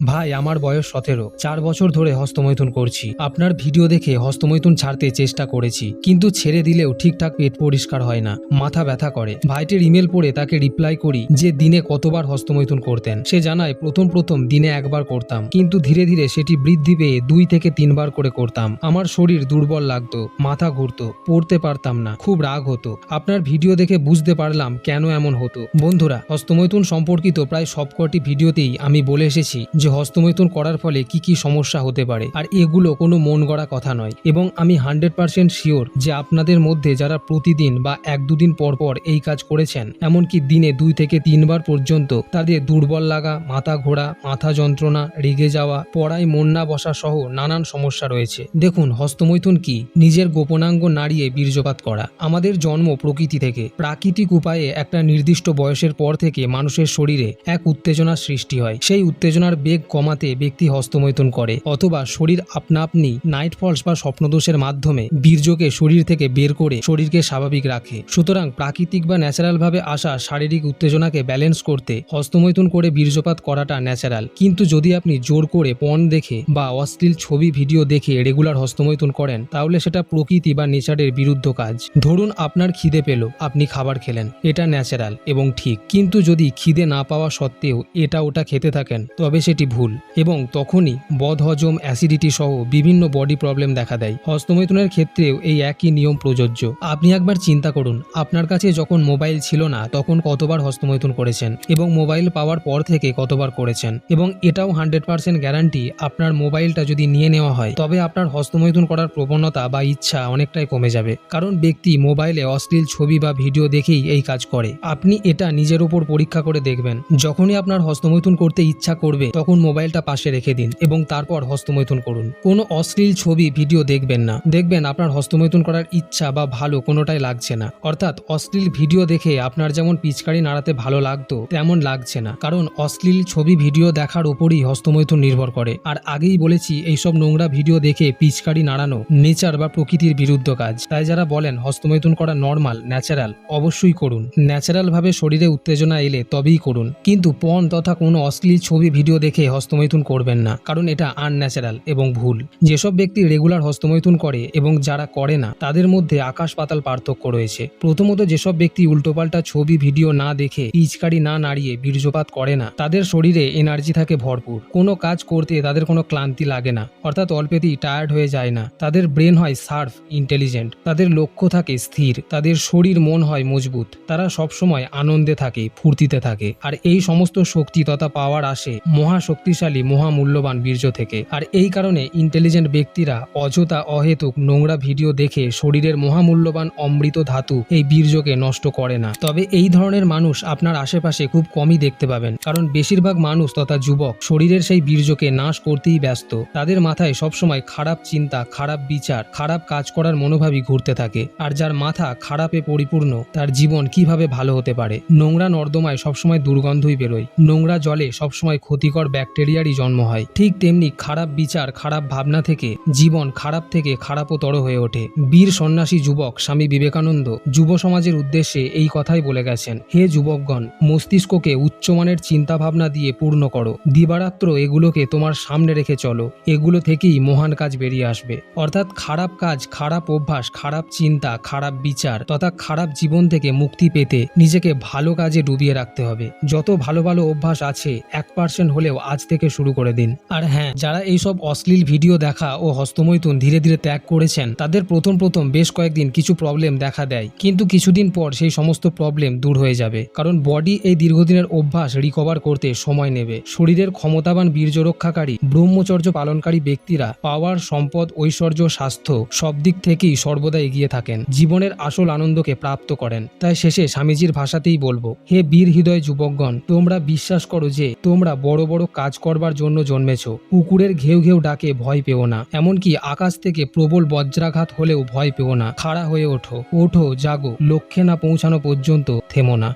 ভাই, আমার বয়স সতেরো। চার বছর ধরে হস্তমৈথুন করছি। আপনার ভিডিও দেখে হস্তমৈথুন ছাড়তে চেষ্টা করেছি, কিন্তু ছেড়ে দিলেও ঠিকঠাক পেট পরিষ্কার হয় না, মাথা ব্যথা করে। ভাইটির ইমেল পড়ে তাকে রিপ্লাই করি যে, দিনে কতবার হস্তমৈথুন করতেন? সে জানায়, প্রথম প্রথম দিনে একবার করতাম, কিন্তু ধীরে ধীরে সেটি বৃদ্ধি পেয়ে দুই থেকে তিনবার করে করতাম। আমার শরীর দুর্বল লাগতো, মাথা ঘুরতো, পড়তে পারতাম না, খুব রাগ হতো। আপনার ভিডিও দেখে বুঝতে পারলাম কেন এমন হতো। বন্ধুরা, হস্তমৈথুন সম্পর্কিত প্রায় সবকটি ভিডিওতেই আমি বলে এসেছি যে হস্তমৈথুন করার ফলে কি কি সমস্যা হতে পারে, আর এগুলো কোনো মন গড়া কথা নয়। এবং আমি হান্ড্রেড পার্সেন্ট শিওর যে আপনাদের মধ্যে যারা প্রতিদিন বা এক দুদিন পর পর এই কাজ করেছেন, এমনকি দিনে দুই থেকে তিনবার পর্যন্ত তাদের দুর্বল লাগা, মাথা ঘোরা, মাথা যন্ত্রণা, রেগে যাওয়া, পড়ায় মন না বসা সহ নানান সমস্যা রয়েছে। দেখুন, হস্তমৈথুন কি? নিজের গোপনাঙ্গ নাড়িয়ে বীর্যপাত করা। আমাদের জন্ম প্রকৃতি থেকে। প্রাকৃতিক উপায়ে একটা নির্দিষ্ট বয়সের পর থেকে মানুষের শরীরে এক উত্তেজনার সৃষ্টি হয়। সেই উত্তেজনার বেগ কমাতে ব্যক্তি হস্তমৈথুন করে অথবা শরীর আপনা আপনি নাইট ফলস বা স্বপ্নদোষের মাধ্যমে বীর্যকে শরীর থেকে বের করে শরীরকে স্বাভাবিক রাখে। সুতরাং প্রাকৃতিক বা ন্যাচারাল ভাবে আসা শারীরিক উত্তেজনাকে ব্যালেন্স করতে হস্তমৈথুন করে বীর্যপাত করাটা ন্যাচারাল। কিন্তু যদি আপনি জোর করে পণ দেখে বা অশ্লীল ছবি ভিডিও দেখে রেগুলার হস্তমৈথুন করেন, তাহলে সেটা প্রকৃতি বা নেচারের বিরুদ্ধ কাজ। ধরুন আপনার খিদে পেল, আপনি খাবার খেলেন, এটা ন্যাচারাল এবং ঠিক। কিন্তু যদি খিদে না পাওয়া সত্ত্বেও এটা ওটা খেতে থাকেন, তবে সেটি ভুল এবং তখনই বদহজম অ্যাসিডিটি সহ বিভিন্ন বডি প্রবলেম দেখা দেয়। হস্তমৈথুনের ক্ষেত্রেও এই একই নিয়ম প্রযোজ্য। আপনি একবার চিন্তা করুন, আপনার কাছে যখন মোবাইল ছিল না, তখন কতবার হস্তমৈথুন করেছেন এবং মোবাইল পাওয়ার পর থেকে কতবার করেছেন এবং এটাও হান্ড্রেড পার্সেন্ট গ্যারান্টি আপনার মোবাইলটা যদি নিয়ে নেওয়া হয়, তবে আপনার হস্তমৈথুন করার প্রবণতা বা ইচ্ছা অনেকটাই কমে যাবে। কারণ ব্যক্তি মোবাইলে অশ্লীল ছবি বা ভিডিও দেখেই এই কাজ করে। আপনি এটা নিজের উপর পরীক্ষা করে দেখবেন। যখনই আপনার হস্তমৈথুন করতে ইচ্ছা করবে, তখন মোবাইলটা পাশে রেখে দিন এবং তারপর হস্তমৈথুন করুন। কোনো অশ্লীল ছবি, ভিডিও দেখবেন না। দেখবেন আপনার হস্তমৈথুন করার ইচ্ছা বা ভালো কোনোটাই লাগছে না। অর্থাৎ অশ্লীল ভিডিও দেখে আপনার যেমন পিচকারি নাড়াতে ভালো লাগতো, তেমন লাগছে না। কারণ অশ্লীল ছবি, ভিডিও দেখার উপরই হস্তমৈথুন নির্ভর করে। আর আগেই বলেছি, এইসব নোংরা ভিডিও দেখে পিচকারি নাড়ানো নেচার বা প্রকৃতির বিরুদ্ধ কাজ। তাই যারা বলেন হস্তমৈথুন করা নর্মাল, ন্যাচারাল, অবশ্যই করুন। ন্যাচারাল ভাবে শরীরে উত্তেজনা এলে তবেই করুন। কিন্তু পণ তথা কোনো অশ্লীল ছবি, ভিডিও দেখে হস্তমৈথুন করবেন না, কারণ এটা আনন্যাচারাল এবং ভুল। যেসব ব্যক্তি রেগুলার হস্তমৈথুন করে এবং যারা করে না, তাদের মধ্যে আকাশ পাতাল পার্থক্য রয়েছে। প্রথমত, যেসব ব্যক্তি উল্টোপাল্টা ছবি, ভিডিও না দেখে, পিচকারি না নাড়িয়ে বীর্যপাত করে না, তাদের শরীরে এনার্জি থাকে ভরপুর। কোনো কাজ করতে তাদের কোনো ক্লান্তি লাগে না, অর্থাৎ অল্পেতেই টায়ার্ড হয়ে যায় না। তাদের ব্রেন হয় সার্ফ ইন্টেলিজেন্ট তাদের লক্ষ্য থাকে স্থির। তাদের শরীর, মন হয় মজবুত। তারা সবসময় আনন্দে থাকে, ফুর্তিতে থাকে। আর এই সমস্ত শক্তি তথা পাওয়ার আসে মহা শক্তিশালী, মহামূল্যবান বীর্য থেকে। আর এই কারণে ইন্টেলিজেন্ট ব্যক্তিরা অযথা অহেতুক নোংরা ভিডিও দেখে শরীরের মহামূল্যবান অমৃত ধাতু এই বীর্যকে নষ্ট করে না। তবে এই ধরনের মানুষ আপনার আশেপাশে খুব কমই দেখতে পাবেন। কারণ বেশিরভাগ মানুষ তথা যুবক শরীরের সেই বীর্যকে নাশ করতেই ব্যস্ত। তাদের মাথায় সবসময় খারাপ চিন্তা, খারাপ বিচার, খারাপ কাজ করার মনোভাবই ঘুরতে থাকে। আর যার মাথা খারাপে পরিপূর্ণ, তার জীবন কীভাবে ভালো হতে পারে? নোংরা নর্দমায় সবসময় দুর্গন্ধই বেরোয়। নোংরা জলে সবসময় ক্ষতিকর ব্যাকটেরিয়ারই জন্ম হয়। ঠিক তেমনি খারাপ বিচার, খারাপ ভাবনা থেকে, জীবন খারাপ থেকে খারাপও খারাপতর হয়ে ওঠে। বীর সন্ন্যাসী যুবক স্বামী বিবেকানন্দ যুব সমাজের উদ্দেশ্যে এই কথাই বলে গেছেন, হে যুবকগণ, মস্তিষ্ককে উচ্চমানের চিন্তা ভাবনা দিয়ে পূর্ণ করো। দিবারাত্র এগুলোকে তোমার সামনে রেখে চলো। এগুলো থেকেই মহান কাজ বেরিয়ে আসবে। অর্থাৎ খারাপ কাজ, খারাপ অভ্যাস, খারাপ চিন্তা, খারাপ বিচার তথা খারাপ জীবন থেকে মুক্তি পেতে নিজেকে ভালো কাজে ডুবিয়ে রাখতে হবে। যত ভালো ভালো অভ্যাস আছে, এক পার্সেন্ট হলেও আজ থেকে শুরু করে দিন। আর হ্যাঁ যারা এইসব অশ্লীল ভিডিও দেখা ও হস্তমৈথুন ধীরে ধীরে ত্যাগ করেছেন, তাদের প্রথম প্রথম বেশ কয়েকদিন কিছু প্রবলেম দেখা দেয়। কিন্তু কিছুদিন পর সেই সমস্ত প্রবলেম দূর হয়ে যাবে। কারণ বডি এই দীর্ঘদিনের অভ্যাস রিকভার করতে সময় নেবে। শরীরের ক্ষমতাবান বীর্য রক্ষাকারী, ব্রহ্মচর্য পালনকারী ব্যক্তিরা পাওয়ার সম্পদ, ঐশ্বর্য, স্বাস্থ্য সব দিক থেকেই সর্বদা এগিয়ে থাকেন। জীবনের আসল আনন্দকে প্রাপ্ত করেন। তাই শেষে স্বামীজির ভাষাতেই বলব, হে বীর হৃদয় যুবকগণ, তোমরা বিশ্বাস করো যে তোমরা বড় বড় কাজ করবার জন্য জন্মেছ। কুকুরের ঘেউ ঘেউ ডাকে, ভয় পেও না। এমনকি আকাশ থেকে প্রবল বজ্রাঘাত হলেও ভয় পেও না। খাড়া হয়ে ওঠো। ওঠো, জাগো। লক্ষ্যে না পৌঁছানো পর্যন্ত থেমো না।